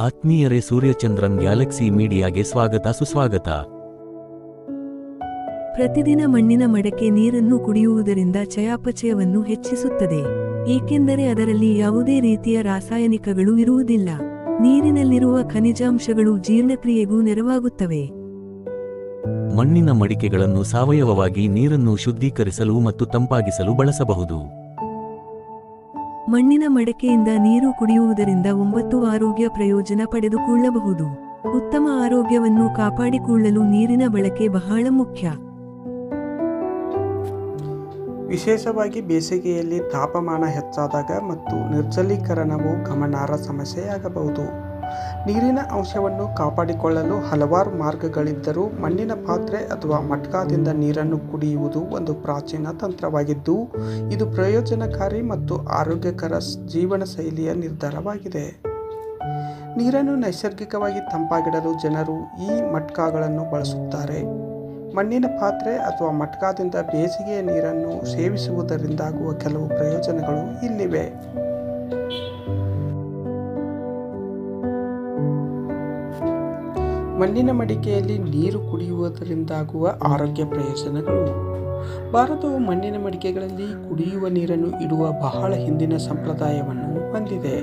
ಆತ್ಮೀಯರೇ ಸೂರ್ಯಚಂದ್ರನ್ ಗ್ಯಾಲಕ್ಸಿ ಮೀಡಿಯಾಗೆ ಸ್ವಾಗತ ಸುಸ್ವಾಗತ. ಪ್ರತಿದಿನ ಮಣ್ಣಿನ ಮಡಕೆ ನೀರನ್ನು ಕುಡಿಯುವುದರಿಂದ ಚಯಾಪಚಯವನ್ನು ಹೆಚ್ಚಿಸುತ್ತದೆ. ಏಕೆಂದರೆ ಅದರಲ್ಲಿ ಯಾವುದೇ ರೀತಿಯ ರಾಸಾಯನಿಕಗಳು ಇರುವುದಿಲ್ಲ. ನೀರಿನಲ್ಲಿರುವ ಖನಿಜಾಂಶಗಳು ಜೀರ್ಣಕ್ರಿಯೆಗೂ ನೆರವಾಗುತ್ತವೆ. ಮಣ್ಣಿನ ಮಡಿಕೆಗಳನ್ನು ಸಾವಯವವಾಗಿ ನೀರನ್ನು ಶುದ್ಧೀಕರಿಸಲು ಮತ್ತು ತಂಪಾಗಿಸಲು ಬಳಸಬಹುದು. ಮಣ್ಣಿನ ಮಡಕೆಯಿಂದ ನೀರು ಕುಡಿಯುವುದರಿಂದ ಒಂಬತ್ತು ಆರೋಗ್ಯ ಪ್ರಯೋಜನ ಪಡೆದುಕೊಳ್ಳಬಹುದು. ಉತ್ತಮ ಆರೋಗ್ಯವನ್ನು ಕಾಪಾಡಿಕೊಳ್ಳಲು ನೀರಿನ ಬಳಕೆ ಬಹಳ ಮುಖ್ಯ. ವಿಶೇಷವಾಗಿ ಬೇಸಿಗೆಯಲ್ಲಿ ತಾಪಮಾನ ಹೆಚ್ಚಾದಾಗ ಮತ್ತು ನಿರ್ಜಲೀಕರಣವು ಗಮನಾರ್ಹ ಸಮಸ್ಯೆಯಾಗಬಹುದು. ನೀರಿನ ಅಂಶವನ್ನು ಕಾಪಾಡಿಕೊಳ್ಳಲು ಹಲವಾರು ಮಾರ್ಗಗಳಿದ್ದರೂ ಮಣ್ಣಿನ ಪಾತ್ರೆ ಅಥವಾ ಮಟ್ಕಾದಿಂದ ನೀರನ್ನು ಕುಡಿಯುವುದು ಒಂದು ಪ್ರಾಚೀನ ತಂತ್ರವಾಗಿದ್ದು, ಇದು ಪ್ರಯೋಜನಕಾರಿ ಮತ್ತು ಆರೋಗ್ಯಕರ ಜೀವನ ಶೈಲಿಯ ನಿರ್ಧಾರವಾಗಿದೆ. ನೀರನ್ನು ನೈಸರ್ಗಿಕವಾಗಿ ತಂಪಾಗಿಡಲು ಜನರು ಈ ಮಟ್ಕಾಗಳನ್ನು ಬಳಸುತ್ತಾರೆ. ಮಣ್ಣಿನ ಪಾತ್ರೆ ಅಥವಾ ಮಟ್ಕಾದಿಂದ ಬೇಸಿಗೆಯ ನೀರನ್ನು ಸೇವಿಸುವುದರಿಂದಾಗುವ ಕೆಲವು ಪ್ರಯೋಜನಗಳು ಇಲ್ಲಿವೆ. ಮಣ್ಣಿನ ಮಡಿಕೆಯಲ್ಲಿ ನೀರು ಕುಡಿಯುವುದರಿಂದಾಗುವ ಆರೋಗ್ಯ ಪ್ರಯೋಜನಗಳು. ಭಾರತವು ಮಣ್ಣಿನ ಮಡಿಕೆಗಳಲ್ಲಿ ಕುಡಿಯುವ ನೀರನ್ನು ಇಡುವ ಬಹಳ ಹಿಂದಿನ ಸಂಪ್ರದಾಯವನ್ನು ಹೊಂದಿದೆ.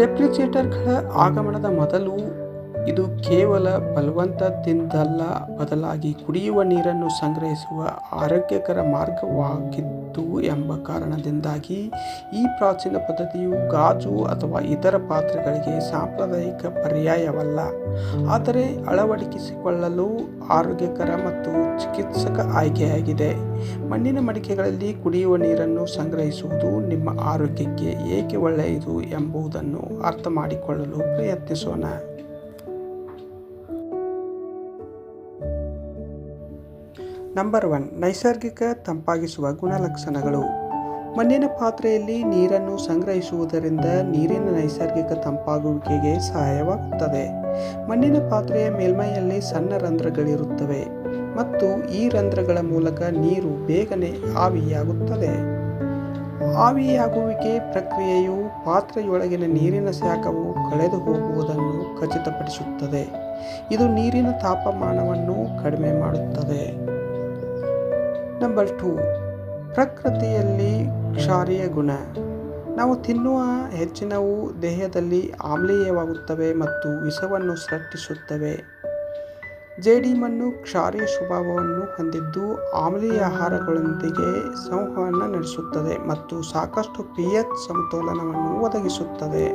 ರೆಫ್ರಿಜರೇಟರ್ಗಳ ಆಗಮನದ ಮೊದಲು ಇದು ಕೇವಲ ಬಲವಂತದಿಂದಲ್ಲ, ಬದಲಾಗಿ ಕುಡಿಯುವ ನೀರನ್ನು ಸಂಗ್ರಹಿಸುವ ಆರೋಗ್ಯಕರ ಮಾರ್ಗವಾಗಿತ್ತು. ಎಂಬ ಕಾರಣದಿಂದಾಗಿ ಈ ಪ್ರಾಚೀನ ಪದ್ಧತಿಯು ಗಾಜು ಅಥವಾ ಇತರ ಪಾತ್ರೆಗಳಿಗೆ ಸಾಂಪ್ರದಾಯಿಕ ಪರ್ಯಾಯವಲ್ಲ. ಆದರೆ ಅಳವಡಿಸಿಕೊಳ್ಳಲು ಆರೋಗ್ಯಕರ ಮತ್ತು ಚಿಕಿತ್ಸಕ ಆಯ್ಕೆಯಾಗಿದೆ. ಮಣ್ಣಿನ ಮಡಿಕೆಗಳಲ್ಲಿ ಕುಡಿಯುವ ನೀರನ್ನು ಸಂಗ್ರಹಿಸುವುದು ನಿಮ್ಮ ಆರೋಗ್ಯಕ್ಕೆ ಏಕೆ ಒಳ್ಳೆಯದು ಎಂಬುದನ್ನು ಅರ್ಥ ಮಾಡಿಕೊಳ್ಳಲು ಪ್ರಯತ್ನಿಸೋಣ. ನಂಬರ್ ಒನ್ ನೈಸರ್ಗಿಕ ತಂಪಾಗಿಸುವ ಗುಣಲಕ್ಷಣಗಳು. ಮಣ್ಣಿನ ಪಾತ್ರೆಯಲ್ಲಿ ನೀರನ್ನು ಸಂಗ್ರಹಿಸುವುದರಿಂದ ನೀರಿನ ನೈಸರ್ಗಿಕ ತಂಪಾಗುವಿಕೆಗೆ ಸಹಾಯವಾಗುತ್ತದೆ. ಮಣ್ಣಿನ ಪಾತ್ರೆಯ ಮೇಲ್ಮೈಯಲ್ಲಿ ಸಣ್ಣ ರಂಧ್ರಗಳಿರುತ್ತವೆ ಮತ್ತು ಈ ರಂಧ್ರಗಳ ಮೂಲಕ ನೀರು ಬೇಗನೆ ಆವಿಯಾಗುತ್ತದೆ. ಆವಿಯಾಗುವಿಕೆ ಪ್ರಕ್ರಿಯೆಯು ಪಾತ್ರೆಯೊಳಗಿನ ನೀರಿನ ಶಾಖವು ಕಳೆದು ಹೋಗುವುದನ್ನು ಖಚಿತಪಡಿಸುತ್ತದೆ. ಇದು ನೀರಿನ ತಾಪಮಾನವನ್ನು ಕಡಿಮೆ ಮಾಡುತ್ತದೆ. ನಂಬರ್ ಟು ಪ್ರಕೃತಿಯಲ್ಲಿ ಕ್ಷಾರೀಯ ಗುಣ. ನಾವು ತಿನ್ನುವ ಹೆಚ್ಚಿನವು ದೇಹದಲ್ಲಿ ಆಮ್ಲೀಯವಾಗುತ್ತವೆ ಮತ್ತು ವಿಷವನ್ನು ಸೃಷ್ಟಿಸುತ್ತವೆ. ಜೇಡಿಮಣ್ಣು ಕ್ಷಾರೀಯ ಸ್ವಭಾವವನ್ನು ಹೊಂದಿದ್ದು ಆಮ್ಲೀಯ ಆಹಾರಗಳೊಂದಿಗೆ ಸಂವಹನ ನಡೆಸುತ್ತದೆ ಮತ್ತು ಸಾಕಷ್ಟು ಪಿ ಎಚ್ ಸಮತೋಲನವನ್ನು ಒದಗಿಸುತ್ತದೆ.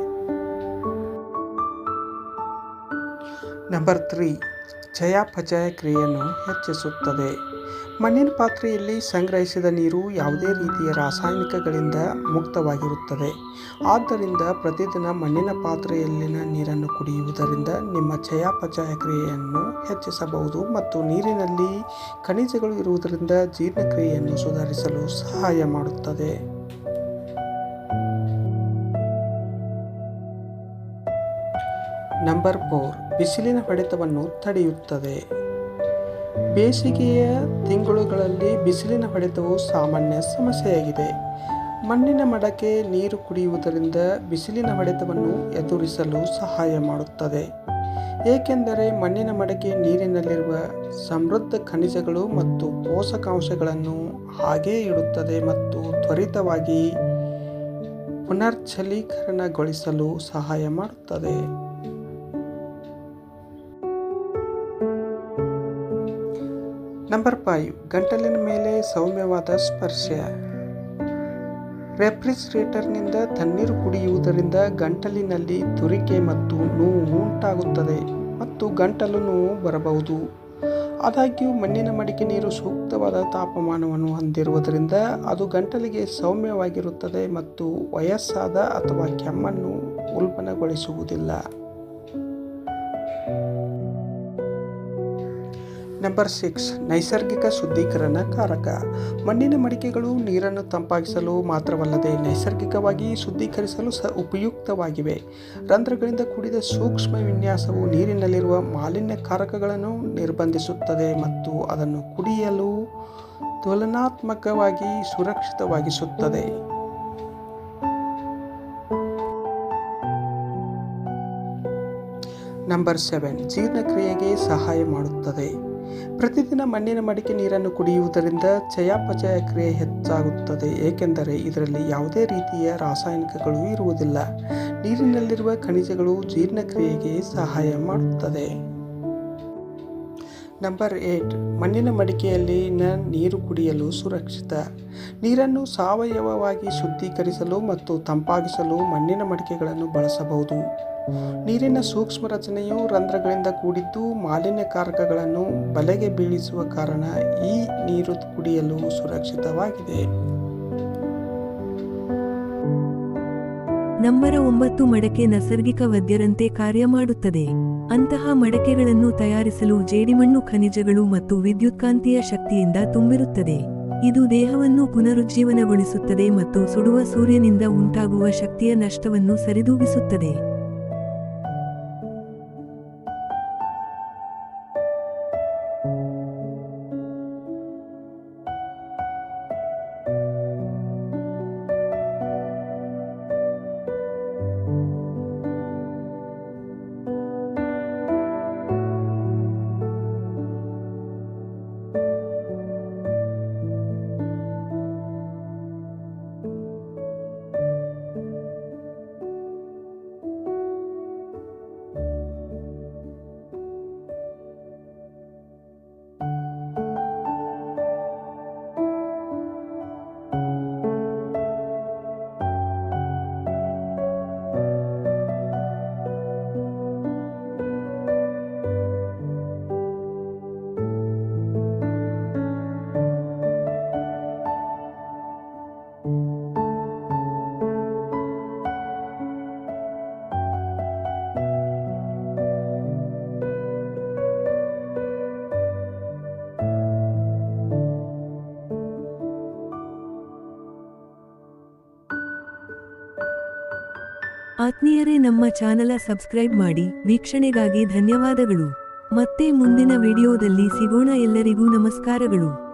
ನಂಬರ್ ತ್ರೀ ಚಯಾಪಚಯ ಕ್ರಿಯೆಯನ್ನು ಹೆಚ್ಚಿಸುತ್ತದೆ. ಮಣ್ಣಿನ ಪಾತ್ರೆಯಲ್ಲಿ ಸಂಗ್ರಹಿಸಿದ ನೀರು ಯಾವುದೇ ರೀತಿಯ ರಾಸಾಯನಿಕಗಳಿಂದ ಮುಕ್ತವಾಗಿರುತ್ತದೆ. ಆದ್ದರಿಂದ ಪ್ರತಿದಿನ ಮಣ್ಣಿನ ಪಾತ್ರೆಯಲ್ಲಿನ ನೀರನ್ನು ಕುಡಿಯುವುದರಿಂದ ನಿಮ್ಮ ಚಯಾಪಚಯ ಕ್ರಿಯೆಯನ್ನು ಹೆಚ್ಚಿಸಬಹುದು ಮತ್ತು ನೀರಿನಲ್ಲಿ ಖನಿಜಗಳು ಇರುವುದರಿಂದ ಜೀರ್ಣಕ್ರಿಯೆಯನ್ನು ಸುಧಾರಿಸಲು ಸಹಾಯ ಮಾಡುತ್ತದೆ. Number four. ಬಿಸಿಲಿನ ಹೊಡೆತವನ್ನು ತಡೆಯುತ್ತದೆ. ಬೇಸಿಗೆಯ ತಿಂಗಳುಗಳಲ್ಲಿ ಬಿಸಿಲಿನ ಹೊಡೆತವು ಸಾಮಾನ್ಯ ಸಮಸ್ಯೆಯಾಗಿದೆ. ಮಣ್ಣಿನ ಮಡಕೆ ನೀರು ಕುಡಿಯುವುದರಿಂದ ಬಿಸಿಲಿನ ಹೊಡೆತವನ್ನು ಎದುರಿಸಲು ಸಹಾಯ ಮಾಡುತ್ತದೆ. ಏಕೆಂದರೆ ಮಣ್ಣಿನ ಮಡಕೆ ನೀರಿನಲ್ಲಿರುವ ಸಮೃದ್ಧ ಖನಿಜಗಳು ಮತ್ತು ಪೋಷಕಾಂಶಗಳನ್ನು ಹಾಗೇ ಇಡುತ್ತದೆ ಮತ್ತು ತ್ವರಿತವಾಗಿ ಪುನರ್ಚಲೀಕರಣಗೊಳಿಸಲು ಸಹಾಯ ಮಾಡುತ್ತದೆ. ನಂಬರ್ ಫೈವ್ ಗಂಟಲಿನ ಮೇಲೆ ಸೌಮ್ಯವಾದ ಸ್ಪರ್ಶ. ರೆಫ್ರಿಜ್ರೇಟರ್ನಿಂದ ತಣ್ಣೀರು ಕುಡಿಯುವುದರಿಂದ ಗಂಟಲಿನಲ್ಲಿ ತುರಿಕೆ ಮತ್ತು ನೋವು ಉಂಟಾಗುತ್ತದೆ ಮತ್ತು ಗಂಟಲು ನೋವು ಬರಬಹುದು. ಆದಾಗ್ಯೂ, ಮಣ್ಣಿನ ಮಡಿಕೆ ನೀರು ಸೂಕ್ತವಾದ ತಾಪಮಾನವನ್ನು ಹೊಂದಿರುವುದರಿಂದ ಅದು ಗಂಟಲಿಗೆ ಸೌಮ್ಯವಾಗಿರುತ್ತದೆ ಮತ್ತು ವಯಸ್ಸಾದ ಅಥವಾ ಕೆಮ್ಮನ್ನು ಉಲ್ಬಣಗೊಳಿಸುವುದಿಲ್ಲ. ನಂಬರ್ ಸಿಕ್ಸ್ ನೈಸರ್ಗಿಕ ಶುದ್ಧೀಕರಣ ಕಾರಕ. ಮಣ್ಣಿನ ಮಡಿಕೆಗಳು ನೀರನ್ನು ತಂಪಾಗಿಸಲು ಮಾತ್ರವಲ್ಲದೆ ನೈಸರ್ಗಿಕವಾಗಿ ಶುದ್ಧೀಕರಿಸಲು ಸಹ ಉಪಯುಕ್ತವಾಗಿವೆ. ರಂಧ್ರಗಳಿಂದ ಕೂಡಿದ ಸೂಕ್ಷ್ಮ ವಿನ್ಯಾಸವು ನೀರಿನಲ್ಲಿರುವ ಮಾಲಿನ್ಯ ಕಾರಕಗಳನ್ನು ನಿರ್ಬಂಧಿಸುತ್ತದೆ ಮತ್ತು ಅದನ್ನು ಕುಡಿಯಲು ತುಲನಾತ್ಮಕವಾಗಿ ಸುರಕ್ಷಿತವಾಗಿಸುತ್ತದೆ. ನಂಬರ್ ಸೆವೆನ್ ಜೀರ್ಣಕ್ರಿಯೆಗೆ ಸಹಾಯ ಮಾಡುತ್ತದೆ. ಪ್ರತಿದಿನ ಮಣ್ಣಿನ ಮಡಿಕೆ ನೀರನ್ನು ಕುಡಿಯುವುದರಿಂದ ಚಯಾಪಚಯ ಕ್ರಿಯೆ ಹೆಚ್ಚಾಗುತ್ತದೆ. ಏಕೆಂದರೆ ಇದರಲ್ಲಿ ಯಾವುದೇ ರೀತಿಯ ರಾಸಾಯನಿಕಗಳು ಇರುವುದಿಲ್ಲ. ನೀರಿನಲ್ಲಿರುವ ಖನಿಜಗಳು ಜೀರ್ಣಕ್ರಿಯೆಗೆ ಸಹಾಯ ಮಾಡುತ್ತದೆ. Number eight. ಮಣ್ಣಿನ ಮಡಿಕೆಯಲ್ಲಿನ ನೀರು ಕುಡಿಯಲು ಸುರಕ್ಷಿತ. ನೀರನ್ನು ಸಾವಯವವಾಗಿ ಶುದ್ಧೀಕರಿಸಲು ಮತ್ತು ತಂಪಾಗಿಸಲು ಮಣ್ಣಿನ ಮಡಿಕೆಗಳನ್ನು ಬಳಸಬಹುದು. ನೀರಿನ ಸೂಕ್ಷ್ಮ ರಚನೆಯು ರಂಧ್ರಗಳಿಂದ ಕೂಡಿದ್ದು ಮಾಲಿನ್ಯಕಾರಕಗಳನ್ನು ಬಲೆಗೆ ಬೀಳಿಸುವ ಕಾರಣ ಈ ನೀರು ಕುಡಿಯಲು ಸುರಕ್ಷಿತವಾಗಿದೆ. ನಂಬರ ಒಂಬತ್ತು ಮಡಕೆ ನೈಸರ್ಗಿಕ ವೈದ್ಯರಂತೆ ಕಾರ್ಯ ಮಾಡುತ್ತದೆ. ಅಂತಹ ಮಡಕೆಗಳನ್ನು ತಯಾರಿಸಲು ಜೇಡಿಮಣ್ಣು ಖನಿಜಗಳು ಮತ್ತು ವಿದ್ಯುತ್ಕಾಂತೀಯ ಶಕ್ತಿಯಿಂದ ತುಂಬಿರುತ್ತದೆ. ಇದು ದೇಹವನ್ನು ಪುನರುಜ್ಜೀವನಗೊಳಿಸುತ್ತದೆ ಮತ್ತು ಸುಡುವ ಸೂರ್ಯನಿಂದ ಉಂಟಾಗುವ ಶಕ್ತಿಯ ನಷ್ಟವನ್ನು ಸರಿದೂಗಿಸುತ್ತದೆ. ಆತ್ಮೀಯರೇ ನಮ್ಮ ಚಾನಲ ಸಬ್ಸ್ಕ್ರೈಬ್ ಮಾಡಿ ವೀಕ್ಷಣೆಗಾಗಿ ಧನ್ಯವಾದಗಳು. ಮತ್ತೆ ಮುಂದಿನ ವಿಡಿಯೋದಲ್ಲಿ ಸಿಗೋಣ ಎಲ್ಲರಿಗೂ ನಮಸ್ಕಾರಗಳು.